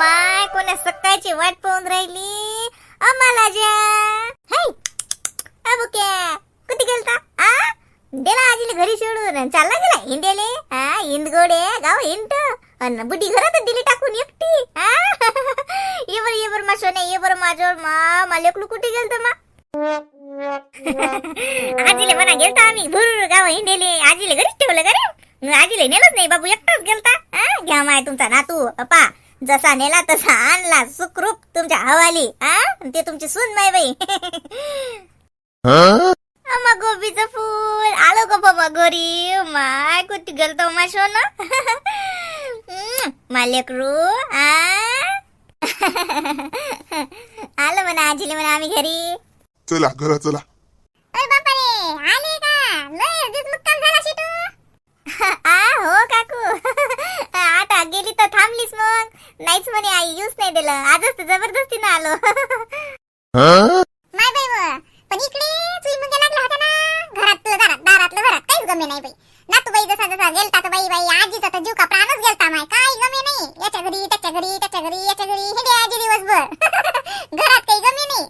माय कोणा सकाळची वाट पाहून राहिली? आम्हाला ज्या हाय अबुक्या कुठे गेलता? आ? गेला आजीला घरी सोडून. चालला गेला हिंडेले? हा हिंदगोडे गाव हिंड अन बुटी घरात दिली टाकून एकटी. हा ये बर ये बर मा सोने ये बर माझ्यावर मा मला एकलू कुठे गेलत मा? आजीले म्हणा गेलता आम्ही. भुर गाव हिंडेले. आजीले घरीच ठेवलं गरे आजीले नेलंच नाही बाबू एकटाच गेलता. घ्या माय तुमचा नातू पप्पा जसा नेला तसा आणला. सुखरूप तुमच्या हवाली ते तुमची सून माय बाई. अम्मा गोबीचं फूल. आलो का बाबा घरी. माय कुठे गेलतो मा सोन? मा लेकरू आ? आलो म्हणा आजीले म्हणा आम्ही घरी. चला घरा चला. अरे बापा रे आले का? लय दिस मुक्काम झाला शिटू आ हो काकू आता गेली तर थांबलीस मग नाहीच म्हणे आई येऊच नाही दिलं. आजच तर जबरदस्तीनं आलो. माय बाई व, पण इकडे चुई मुंग्या लागला होता ना. घरातलं घरात दारातलं घरात. काहीच गमे नाही बाई. नातू बाई जसा जसा गेलता तर बाई बाई आजीचा तर जीव का प्राणच गेलता माय. काही गमे नाही. याच्या घरी त्याच्या घरी त्याच्या घरी याच्या घरी. हिंडे आजी दिवसभर. घरात काही गमे नाही.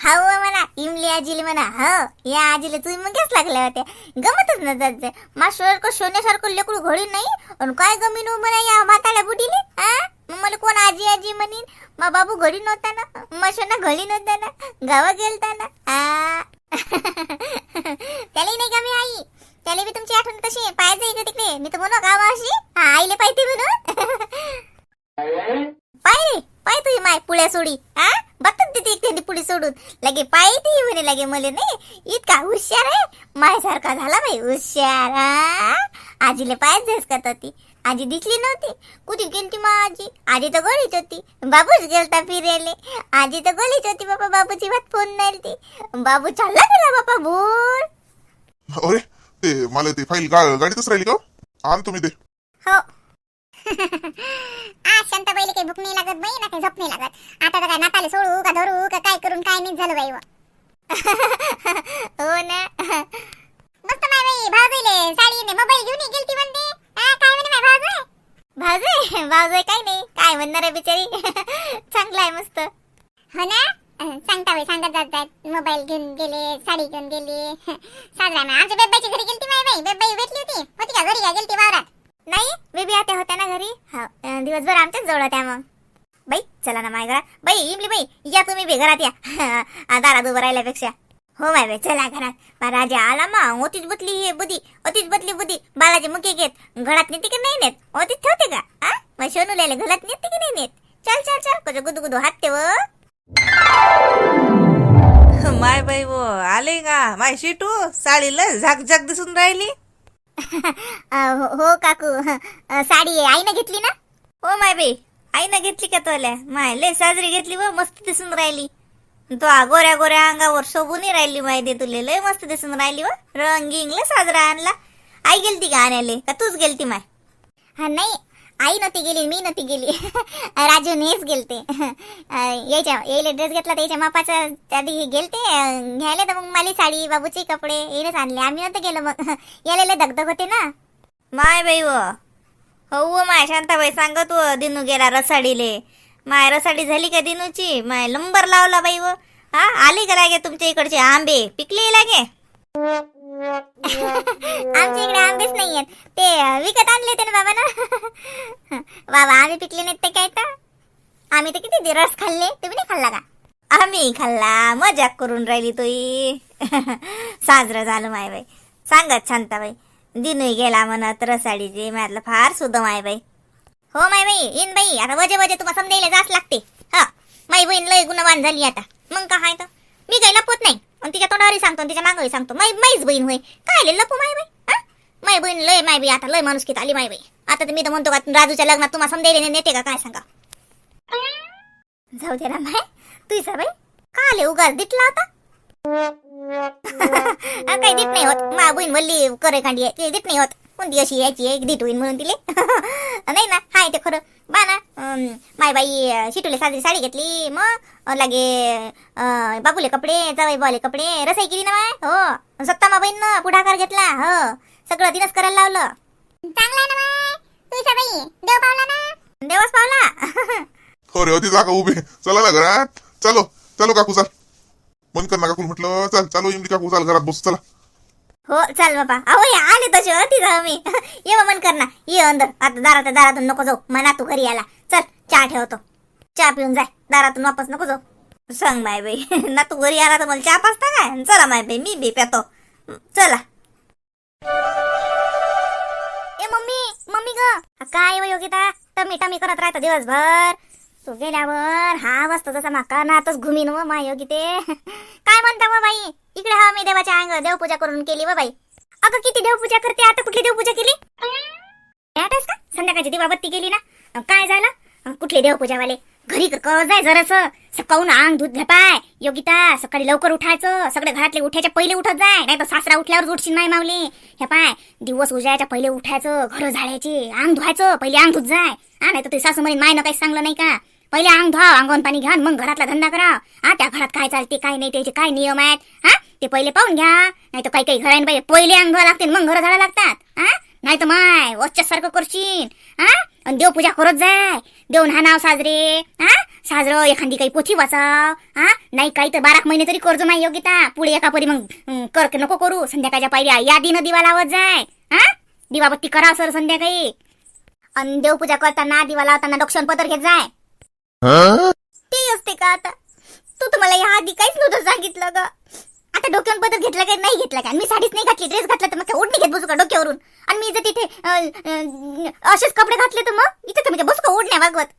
हाव म्हणा इमली आजीला म्हणा. हो या आजीला तुम्ही मगच लागल्या होत्या. गमतच न जात मासारखं सोन्यासारखं लेकरू घडी नाही. आणि काय गमीन हो म्हणा या म्हाताळ्या बुडीले? आ? मग मला कोण आजी आजी म्हणीन? मा बाबू घडी नव्हता ना? मा सोना घडी नव्हता ना? गावा गेलता ना? त्याला नाही का मी आई. त्याला बी तुमची आठवण कशी पाहिजे इकडे तिकडे? मी तर म्हणू गावा अशी आईले पाहिजे म्हणून. पाय रे पाय तुझी माय पुळ्या सोडी. हा? बघतात तिथे एकट्याने पुढे सोडून. लगे पाय ती म्हणे लगे मले नाही. इतका हुशार आहे. मायसारखा झाला बाई हुशार हा? आजीले पायच झेस करत होती आजी दिसली नव्हती. कुठे गेलती मग आजी? आजी तर गळीच होती. बाबूच गेलता फिरायले. आजी तर गळीच होती बाबा बाबूची बात फोन नाही ती. बाबू चालला गेला बाबा भूर अरे ते मला ते फाईल गा गाडीतच राहिली का हो? आण तुम्ही ते. हो. आज शांताबाईला काही भूक नाही लागत बाई ना काही झोप नाही लागत. आता तर काय नाताले सोडू का धरू का काय करून काय नाही झालं बाई. हो ना. मस्त माय बाई भाऊजीले साडीने मोबाईल घेऊन गेलती म्हणते. हा, काय म्हणे माय भाऊजी भाऊजी भाऊजी काय नाही. काय म्हणणार आहे बिचारी? चांगला आहे मस्त. हो ना? सांगता बाई सांगत जात जात मोबाईल घेऊन गेले साडी घेऊन गेली. साजरा आमच्या बेबाईच्या घरी गेलती माय बाई. बेबाई भेटली होती. होती का? घरी का? गेलती वावरात? नाही बेबी आता होत्या ना घरी? हा दिवसभर आमच्याच जवळ होत्या मग. बाई चला ना माय घरात. बाई इमली बाई या तुम्ही बी घरात या. दारात उभं राहिल्यापेक्षा. हो माय बाई चला घरात. राजा आला मा ओतीच बदली हे बुद्धी ओतीच बदली बुद्धी बालाजी मुके घेत. घरात नेते की नाही नेत? ओतीच ठेवते का? हा मग सोनूल्याला घरात नेते की नाही नेत? चल चल चल. कसं गुदू गुदू हात ते माय बाई वो आले का? माय शिटू साडीला झाकझाक दिसून राहिली. हो हो काकू. साडी आईनं घेतली ना? हो माय बाई. आईनं घेतली का तोल्या? माय लय साजरी घेतली व मस्त दिसून राहिली. तो गोऱ्या गोऱ्या अंगावर शोभूनही राहिली माहिती तुले. लय मस्त दिसून राहिली व. रंगींग साजरा आणला. आई गेलती का आणायले? का तूच गेलती माय? हा नाही आई नव्हती गेली मी नव्हती गेली. राजू नेच गेलते. यायच्या येईल ड्रेस घेतला त्याच्या मापाचा आधी गेलते घ्यायला तर मग माली साडी बाबूचे कपडे येणेच आणले. आम्ही नव्हतं गेलो मग. यायला दगदग होते ना. माय बाई व. हो व माय शांताबाई सांगत व दिनू गेला रसाडीले. माय रसाडी झाली का दिनूची? माय नंबर लावला बाई व. हा आली का लागे तुमच्या इकडचे आंबे? पिकले लागे? आमच्या इकडे आंबेच नाही आहेत ते विकत आणले होते ना बाबा ना बाबा आम्ही पिकले नाहीत ते काय तर आम्ही तर किती रस खाल्ले. तुम्ही नाही खाल्ला का? आम्ही खाल्ला. मजाक करून राहिली तुई. साजरं झालं माय बाई. सांगत शांताबाई दिनू गेला म्हणत रसाडीचे माझलं फार सुद्धा माय बाई. हो माय बाई इन बाई. आता वजे वजे तुम्हाला समजायला जाच लागते. हा. माई बहीण लय गुणवान झाली आता. मग का हाय तर? मी काही लपवत नाही. आणि तिच्या तोंडावरही सांगतो आणि तिच्या मागंही सांगतो. माई माईच बहीण होय. काय लय लपू माय बाई? माय माई बहीण लय माय बाई आता लय माणूस आली माय बाई. आता तर मी तर म्हणतो का राजूच्या लग्नात तुम्हाला समजायला नेते का? काय सांगा? जाऊ दे ना माय. तुझी बाई. का आले उगाच? दिटला होता? काही दिट नाही होत. मा बहीण वल्ली करे कांडी आहे. ते दिट नाही होत. कोणती अशी यायची एक दीट होईन म्हणून तिले नाही ना? हाय ते खरं. बा ना माय बाई शिटूले साजरी साडी घेतली मग लागे अं, बाबूले कपडे जावई बाले कपडे रसाई केली ना माय? हो. सत्ता मा बहीण पुढाकार घेतला हो. सगळं तिनंच करायला लावलं. चांगला ना माय? बाई देव पावला ना? देव देवाच पावला. हो रे होती जागा उभे. चला ना घरात. चलो. चलो काकू चाल. मन कर ना काकू म्हटलं. चल चालो इमली काकू चाल घरात बसू चला. हो चाल बाबा अहो हे आले तसे होती जाऊ मी. ये मग मन कर ना. ये अंदर. आता दारात दारातून नको जाऊ. मना तू घरी आला चल चहा ठेवतो. चहा पिऊन जाय. दारातून वापस नको जाऊ. सांग माय बाई. ना तू घरी आला तर मला चहा पाचता काय? चला माय बाई मी बी पेतो. चला. ए मम्मी मम्मी ग. काय योगिता? टमी टमी करत राहतो दिवसभर. तू गेल्यावर हा वाजता जसा माका नातच घुमीन व माय योगिते काय म्हणता व बाई? इकडे हा मी देवाच्या अंग देवपूजा करून केली व बाई. अगं किती देवपूजा करते आता कुठली देवपूजा केली? का? संध्याकाळची दिवाबत्ती केली ना. काय झालं? कुठले देवपूजा देवपूजावाले? घरी कर जाय जरास. सकाळून अंग दूध पाय. योगिता सकाळी लवकर उठायचं. सगळे घरातले उठायच्या पहिले उठत जाय. नाही तर सासरा उठल्यावर उठशील नाही मावले हे पाय दिवस उजायच्या पहिले उठायचं. घर झाडायचे. अंग धुवायचं. पहिले अंग धुत जाय. हा नाही तर ते सासू म्हणे मायनं काही सांगलं नाही का? पहिले अंग धुवा अंगण पाणी घ्या मग घरातला धंदा करा. हा त्या घरात काय चालते काय नाही त्याचे काय नियम आहेत? हा ते पहिले पाहून घ्या. नाही तर काही काही घरांनी पाहिजे पहिले अंग धुवा लागतील मग घर झाडा लागतात. हा नाही तर माय सारखं करशील. हा आणि देवपूजा करत जाय. देव हा नाव साजरे. हा साजरं एखादी काही पोथी वाचाव. हा नाही काही तर बारा महिने तरी कर्ज नाही योग्यता पुढे एका परी मग कर नको करू. संध्याकाळच्या पायऱ्या यादीनं दिवा लावत जाय. हा दिवाबत्ती करा सर संध्याकाळी. आणि देवपूजा करताना दिवा लावताना डोक्षण पत्र घेत जाय. ते असते का आता? तू तुम्हाला या आधी काहीच नव्हतं सांगितलं ग. आता डोक्यावर बदल घेतला काय नाही घेतला काय? मी साडीच नाही घातली ड्रेस घातला तर मग काय? ओढणी घेत बसू का डोक्यावरून? आणि मी जर तिथे अं, अं, असेच कपडे घातले तर मग? इथं कमी म्हणजे बसू का ओढण्या वागवत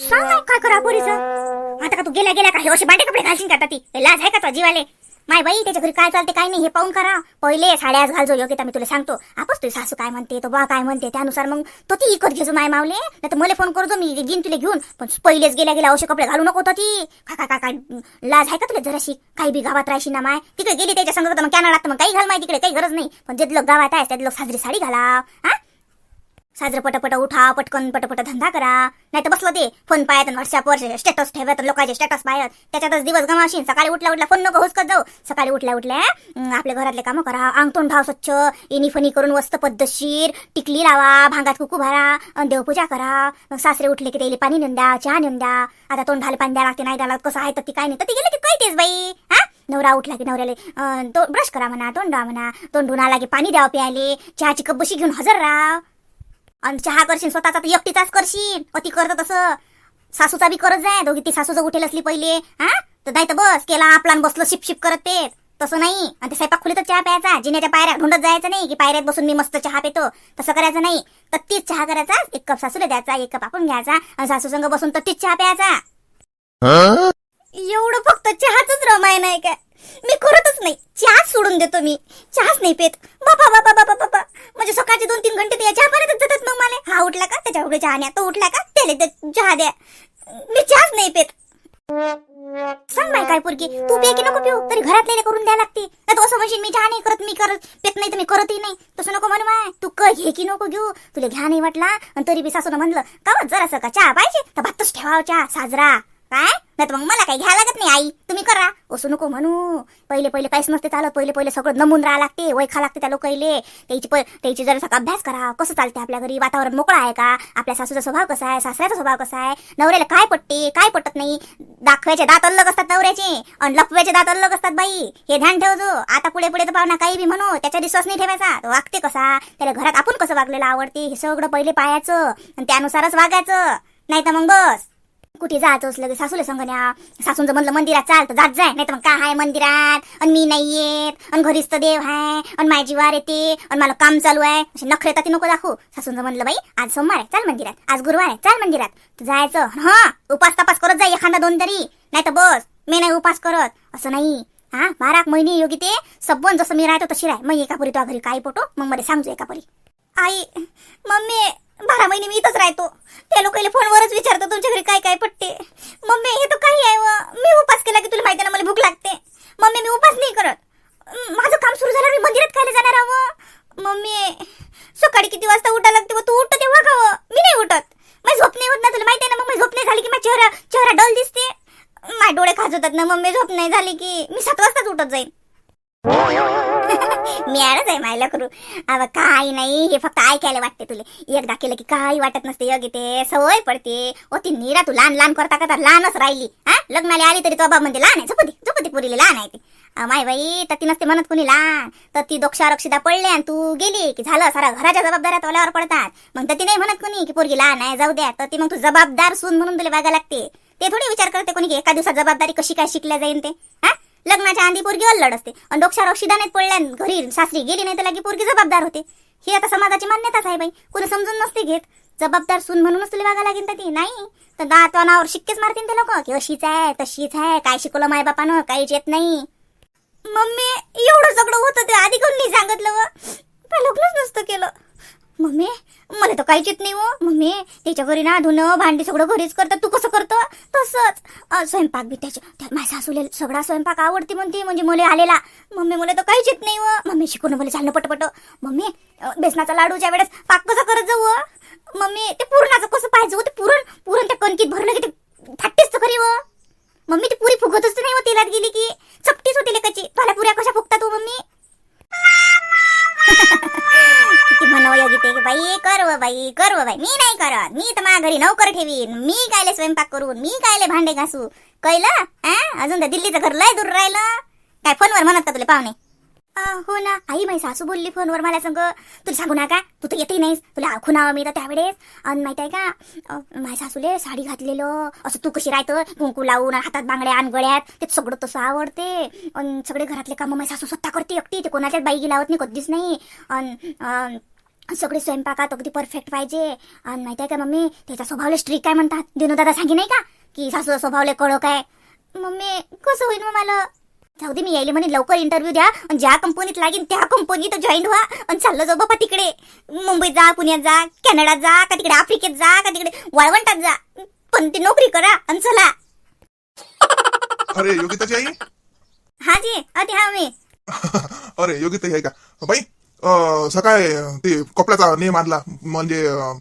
सांग ना काय करा पोरीचं आता का तू गेल्या गेल्या का हे असे बांडे कपडे घालशील का आता ती? लाज आहे का तो जीवाले? माय बाई त्याच्या घरी काय चालते काय नाही हे पाहून करा. पहिले साड्याच घालजो योग्यता मी तुला सांगतो. आपस तुझी सासू काय म्हणते तो बा काय म्हणते त्यानुसार मग तो ती इकत घेजो माय मावले नाही तर मला फोन करतो मी घेईन तुला घेऊन. पण पहिलेच गेल्या गेल्या असे कपडे घालू नको तो ती. काका काय काय लाज आहे का तुला जराशी? काही बी गावात राहशी ना माय. तिकडे गेली त्याच्या संग मग कॅनडात मग काही घाल माय तिकडे काही गरज नाही. पण जे लोक गावात आहे त्यात लोक साजरी साडी घाला हा? साजरं पटपट उठा पटकन पटपट धंदा करा. नाही तर बसलो ते फोन पाहत व्हॉट्सअपवर स्टेटस ठेवत लोकांचे स्टेटस पाहत त्याच्यातच दिवस गमावशील. सकाळी उठल्या उठल्या फोन नको हुसकत जाऊ. सकाळी उठल्या उठल्या आपल्या घरातले कामं करा. अंगतोंड भाव स्वच्छ. इनिफनी फणी करून वस्त पद्धतशीर. टिकली लावा भांगात कुकू भरा देवपूजा करा. मग सासरे उठले की त्याला पाणी नेऊन द्या चहा नेऊन द्या. आता तोंड पाणी द्या लागते नाही द्या कसं आहे तर ती काय नाही. तर ती गेले की काय तेच बाई? हा? नवरा उठला की नवऱ्याला ब्रश करा म्हणा तोंड म्हणा. तोंड धुवून आला की पाणी द्यावं प्यायले. चहाची कप बशी घेऊन हजर राहा. आणि चहा करशील स्वतःचा तर एकटीचाच करशील अति करत तसं. सासूचा बी करत जाय दोघी ती सासूचं उठेल असली पहिले हा? तर नाही तर बस केला आपला बसलं शिप शिप करत ते. तसं नाही. आणि ते स्वयंपाक खोलीतच चहा प्यायचा. जिन्याच्या पायऱ्या ढुंडत जायचं नाही की पायऱ्यात बसून मी मस्त चहा पितो. तसं करायचं नाही. तर तीच चहा करायचा एक कप सासूला द्यायचा एक कप आपण घ्यायचा. आणि सासू संग बसून तर तीच चहा प्यायचा. एवढं फक्त चहाच रमाय नाही काय. मी करतच नाही. चहाच सोडून देतो मी. चहाच नाही पेत. बाबा बाबा बाबा बाबा म्हणजे सकाळचे दोन तीन घंटे ते चहा पाण्यातच जातात मग मला. हा उठला का? त्याच्या उघडे चहा न्या. तो उठला का? त्याला चहा द्या. मी चहाच नाही पेत. सांग बाई काय पोरगी. तू पे की नको पिऊ? तरी घरातले करून द्या लागते. तू असं म्हणशील मी चहा नाही करत मी करत. पेत नाही तर मी करतही नाही. तसं नको म्हणू माय. तू क घे की नको घेऊ. तुला घ्या नाही वाटला? आणि तरी बी सासून म्हणलं का जरासं का चहा पाहिजे? तर भातच ठेवाव चहा साजरा. काय? नाही तर मग मला काही घ्या लागत नाही आई. तुम्ही करा. असू नको म्हणू. पहिले पहिले काहीच नसते चालत. पहिले पहिले सगळं नमून राहा लागते. वय खा लागते त्या लोकाईले. त्याची त्याची जरा अभ्यास करा. कसं चालते आपल्या घरी? वातावरण मोकळं आहे का? आपल्या सासूचा स्वभाव कसा आहे? सासऱ्याचा स्वभाव कसा आहे? नवऱ्याला काय पटते? काय पटत नाही? दाखवायचे दात अलग असतात नवऱ्याचे. आणि लपवायचे दात अलग असतात बाई. हे ध्यान ठेवजो. आता पुढे पुढे तर पाहुणा काही बी म्हणू. त्याच्या विश्वास नाही ठेवायचा. तो वागते कसा? त्याला घरात आपण कसं वागलेलं आवडते? हे सगळं पहिले पाहायचं आणि त्यानुसारच वागायचं. नाही तर मग बस. कुठे जायचं असलं तर सासूले सांग सांगण्या सासूंचं म्हणलं मंदिरात चाल तर जात जाय नाही तर मग काय आहे मंदिरात? आणि मी नाही येत आणि घरीच तर देव आहे आणि माझी वार येते आणि मला काम चालू आहे. असे नखरे तर ती नको दाखवू. सासूंचं म्हणलं बाई आज सोमवार आहे चाल मंदिरात. आज गुरुवार आहे चाल मंदिरात. तर जायचं. हा उपास तपास करत जाय एखादा दोन तरी. नाही तर बस मी नाही उपास करत. असं नाही. हा बारा महिने योगी ते सबन जसं मी राहतो तशी राह. मग एका पुरी तो घरी काय पोटो? मग मध्ये सांगतो एका परी आई मम्मी बारा महिने मी इथंच राहतो. त्या लोकांना फोनवरच विचारतो तुमच्या घरी काय काय पटते मम्मी हे तर काही आहे व. मी उपास केला की तुला माहिती आहे ना मला भूक लागते. मम्मी मी उपास नाही करत. माझं काम सुरू झालं मी मंदिरात खायला जाणार आहो मम्मी सकाळी किती वाजता उठा लागते व? तू उठत तेव्हा का मी नाही उठत. माझी झोप नाही होत ना तुला माहिती आहे ना मग माझी झोप नाही झाली की माझा चेहरा चेहरा डल दिसते. माझे डोळे खाजवतात ना मम्मी झोप नाही झाली की मी सात वाजताच उठत जाईन. मी मिळालंच आहे मायला करू. अव काय नाही हे फक्त ऐकायला वाटते तुले. एकदा केलं की काही वाटत नसते योगी ते सवय पडते. ओ ती नीरा तू लहान लहान करता करता लहानच राहिली. हा? लग्नाला आली तरी तो बाबा लहान आहे झोपती झोपती पुरीला लहान आहे ते. माय बाई तर ती नसते म्हणत कुणी लहान. तर ती दोक्षारक्षिता पडले आणि तू गेली की झालं सारा घराच्या जबाबदाऱ्या तोल्यावर पडतात. मग तर ती नाही म्हणत कुणी की पोरगी लहान आहे जाऊ द्या. तर ती मग तू जबाबदार सून म्हणून तुला बघायला लागते. ते थोडी विचार करते कोणी की एका दिवसात जबाबदारी कशी काय शिकल्या जाईल ते हा? लग्नाच्या आधी पोरगी अल्लड असते. आणि डोक्षावर शिदानेत पडल्या घरी सासरी गेली नाही तर लागी पोरगी जबाबदार होते. ही आता समाजाची मान्यताच आहे बाई. कोणी समजून नसते घेत. जबाबदार सून म्हणूनच तुला वागा लागेल तर ती. नाही. तर दात अनावर शिक्केच मारतील ते लोक. की अशीच आहे तशीच आहे काय शिकवलं माय बापानं काहीच येत नाही. मम्मी एवढं सगळं होतं ते आधी कोण नाही सांगितलं व? लग्नच नसतं केलं. मम्मी मला तर काहीच येत नाही हो. मम्मी त्याच्या घरी ना धुणं भांडी सगळं घरीच करतात. तू कसं करतो? तसंच. स्वयंपाक बी त्याच्या त्या माझ्या सासूले सगळा स्वयंपाक आवडते म्हणते म्हणजे मला आलेला. मम्मी मला तर काहीच येत नाही व मम्मी शिकून मला चालणं पटपट. मम्मी बेसनाचा लाडूच्या वेळेस पाक कसं करत जाऊ व? मम्मी ते पुरणाचं कसं पाहिजे हो? ते पुरण पुरण त्या कणकीत भरलं की ते फाटतेच तर खरी व मम्मी ती पुरी फुगतच नाही हो तेलात गेली की. चपटीच होती लेकाची. तुला पुऱ्या कशा फुगतात हो मम्मी? किती म्हणावं योगी ते की बाई कर बाई कर बाई. मी नाही करत. मी तर माझ्या घरी नोकर ठेवीन. मी कायले स्वयंपाक करून? मी कायले भांडे घासू? कळलं? आ अजून तर दिल्लीचं घर लय दूर राहिलं. काय फोनवर म्हणत का तुला पाहुणे? हो ना. आई माझी सासू बोलली फोनवर मला संग. तुला सांगू ना का तू तर येते नाहीस. तुला खुणावं मी तर त्यावेळेस. आणि माहीत आहे का? माझ्या सासूले साडी घातलेलं. असं तू कशी राहतं? कुंकू लावून हातात बांगड्या आण ते सगळं तसं आवडते. आणि सगळे घरातले कामं माझी सासू स्वतः करते एकटी. ते कोणाच्याच बाईगी लावत नाही कधीच नाही. आणि सगळे स्वयंपाकात अगदी परफेक्ट पाहिजे. आणि माहिती आहे का मम्मी? त्याचा स्वभावले स्ट्रिक काय म्हणतात. दिनोदादा सांगे नाही का? की सासूचा स्वभावले कडक आहे. मम्मी कसं होईल मग मला? जाऊ दे मी यायले म्हणे लवकर इंटरव्ह्यू द्या. आणि ज्या कंपनीत लागेन त्या कंपनीत जॉईन व्हा. आणि चाललं जाऊ बाबा तिकडे. मुंबईत जा पुण्यात जा कॅनडात जा का तिकडे आफ्रिकेत जा का तिकडे वाळवंटात जा. पण ती नोकरी करा आणि चला. अरे योगिताची आई? हा जी अति हा मी. अरे योगिता आहे का? बाई अं, सकाळी ते कपड्याचा नेम आणला. म्हणजे अं,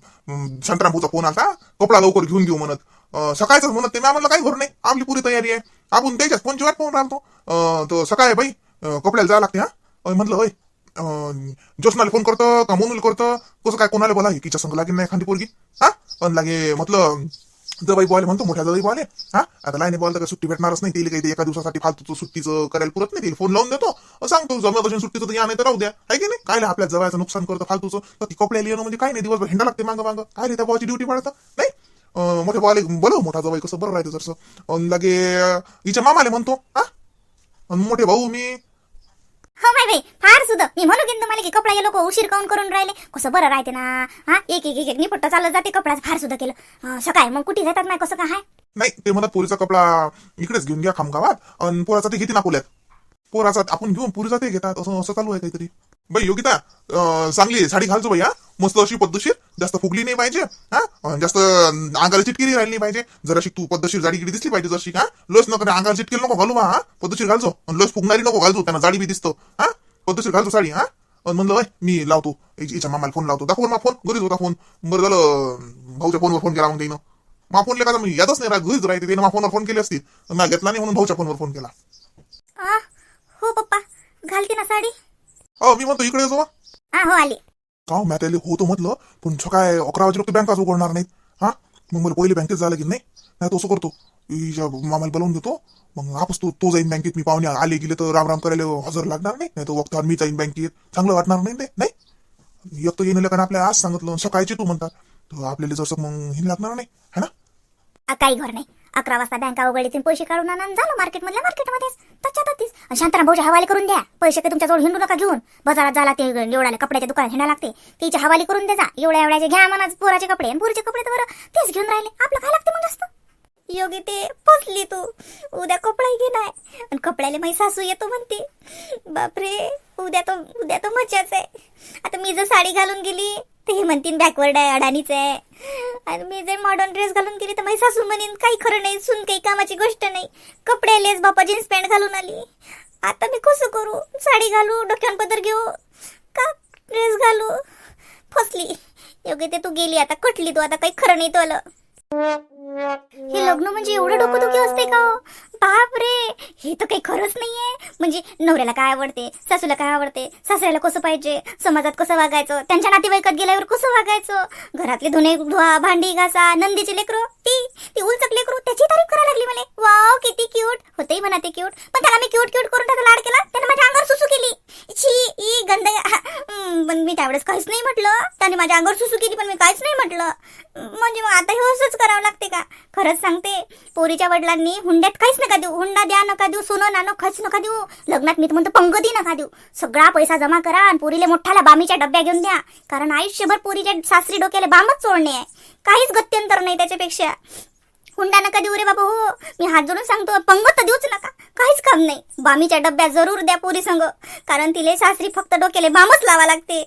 शंतरामपूरचा फोन आला कपडा लवकर घेऊन घेऊ म्हणत. अं, सकाळच म्हणत ते मी म्हणलं काही घर नाही. आपली पुरी तयारी आहे. आपण त्याच्याच फोनची वाट पाहून राहतो? अं, तो सकाळी बाई कपड्याला जायला लागते हा? म्हटलं होय ज्योत्नाला फोन करतं का मोनूला करतं? कसं काय कोणाला बोला हिच्या संग लागेल नाही एखादी पोरगी. हा? पण लागे म्हटलं जबाई बॉल म्हणतो मोठ्या जबाई बॉल हा? आता लाईने बॉल तर सुट्टी भेटणारच नाही तिला काही एका दिवसासाठी फालतू सुट्टीचं करायला पुरत नाही तिला फोन लावून देतो. सांगतो जमत असून सुट्टीचं तर या नाही तर राहू द्या. आहे की नाही? काय आपल्या जवळचं नुकसान करतं फालतूचं? तर ती कपड्याला येणं म्हणजे काय नाही दिवसभर हिंडा लागते मागं मागं. काय रे त्या बॉची ड्युटी पाडतं? नाही? मोठे मोठ्या बॉल बोलव मोठा जवाई कसं बरं राहते जसं लागे हिच्या मामाले म्हणतो हा? अन् मोठे भाऊ मी हो माय बाई फार सुद्धा मी म्हणू की तुम्हाला की कपडा लोक उशीर काऊन करून राहिले कसं बरं राहते ना हा एक एक एक एक निपट्ट चालत जाते कपड्याचं फार सुद्धा केलं अं, सकाळी मग कुठे जातात नाही कसं काय हाय? नाही ते म्हणत पोरीचा कपडा इकडेच घेऊन घ्या खामगावात आणि पोराचा ते घेते नापोल्यात पोराचा आपण घेऊन पोरीचा ते घेतात असं असं चालू आहे काहीतरी. बाई योगिता अं, चांगली साडी घालतो बाई हा मस्त अशी पद्धतशीर जास्त फुगली नाही पाहिजे हा? जास्त अंगाला चिटकेली राहिली नाही पाहिजे. जराशी तू पद्धतशीर जाडी गिडी दिसली पाहिजे जशी का लस नको अंगाला चिटकेल नको घालू बा हा? पद्धतशीर घालतो आणि लस फुगणारी नको घालतो त्यांना जाडी बी दिसतो हा? पद्धतशीर घालतो साडी हा? म्हणलं "वय, मी लावतो. याच्या मामाला फोन लावतो. दाखव मा फोन घरीच होता फोन. बरं झालं भाऊच्या फोनवर फोन केला मग त्यानं. मा फोन का? मी यादच नाही राहत घरीच राहते त्यानं. मा फोनवर फोन केले असतील. ना घेतला नाही म्हणून भाऊच्या फोनवर फोन केला. आ, हो पप्पा. घालते ना साडी. अहो मी म्हणतो इकडे येतो हा हो आली. का मॅ त्याला होतो म्हटलं पण सकाळी अकरा वाजे लोक बँकाच उघडणार नाहीत. हा? मग मला पहिले बँकेत जायला की नाही? नाही तो असं करतो हिच्या मामाला बोलावून देतो. मग आपस तो तो जाईन बँकेत मी पाहुणे आले गेले तर राम राम करायला हजर लागणार नाही. नाही तो वक्तावर मी जाईन बँकेत चांगलं वाटणार नाही ते नाही? एक तर येणं कारण आपल्याला आज सांगितलं सकाळची तू म्हणतात तर आपल्याला जसं मग हे लागणार नाही है ना? काही घर नाही. अकरा वाजता बँका उघडीतून पैसे काढून आणून झालं मार्केटमधल्या मार्केटमध्येच त्याच्यात तीस शांताराम भाऊच्या हवाले करून द्या. पैसे काही तुमच्याजवळ हिंडू नका घेऊन. बाजारात झाला ते एवढ्याला कपड्याच्या दुकानात हिंडा लागते. तिच्या हवाली करून दे जा. एवढ्या एवढ्याचे घ्या म्हणा पोराचे कपडे आणि पोरीचे कपडे तर बरं. तेच घेऊन राहिले. आपलं काय लागते मग जास्त? योगी ते पोचली तू. उद्या कपडा घेणार आणि कपड्याला माझी सासू येतो म्हणते. बापरे उद्या तो उद्या तो मजाच आहे. आता मी जर साडी घालून गेली ते हे म्हणतीन बॅकवर्ड आहे अडाणीच आहे. आणि मी जर मॉडर्न ड्रेस घालून गेली तर माझी सासू म्हणेन काही खरं नाही सुन काही कामाची गोष्ट नाही. कपडे लेस बापा जीन्स पॅन्ट घालून आली. आता मी कसं करू? साडी घालू डोक्यान पदर घेऊ. का? ड्रेस घालू. फसली. योग्य ते तू गेली आता कटली तू आता काही खरं नाही तू आलं. हे लग्न म्हणजे एवढं डोकं दुखी असते का हो? बाप रे हे तर काही खरंच नाहीये. म्हणजे नवऱ्याला काय आवडते? सासूला काय आवडते? सासऱ्याला कसं पाहिजे? समाजात कसं वागायचं? त्यांच्या नातेवाईकात गेल्यावर कसं वागायचं? घरातले धुणे धुवा भांडी घासा नंदीचे लेकरू? ती ती उलचक लेकरू? त्याची तारीफ करायला लागली मला वाव किती क्यूट होतेही म्हणा ते क्यूट पण त्याला मी क्यूट क्यूट करून त्याचा लाड केला. त्याने माझ्या अंगावर सुसू केली. छी ई गंद पण मी त्यावेळेस काहीच नाही म्हटलं. त्याने माझ्या अंगावर सुसू केली पण मी काहीच नाही म्हटलं. म्हणजे मग आता हे असंच करावं लागते का? खरंच सांगते पोरीच्या वडिलांनी हुंड्यात काहीच नाही नका देऊ हुंडा द्या नका देऊ सोनं नाणं खर्च नका देऊ लग्नात मी तर म्हणतो पंगती नका देऊ सगळा पैसा जमा करा आणि पोरीले मोठाला बामीच्या डब्या घेऊन द्या. कारण आयुष्यभर पोरीच्या सासरी डोक्याला बामच चोळणे आहे. काहीच गत्यंतर नाही त्याच्यापेक्षा. हुंडा नका देऊ रे बाबा हो. मी हात जोडून सांगतो पंगत तर देऊच नका. काहीच काम नाही. बामीच्या डब्या जरूर द्या पोरी संग. कारण तिले सासरी फक्त डोक्याला बामच लावा लागते.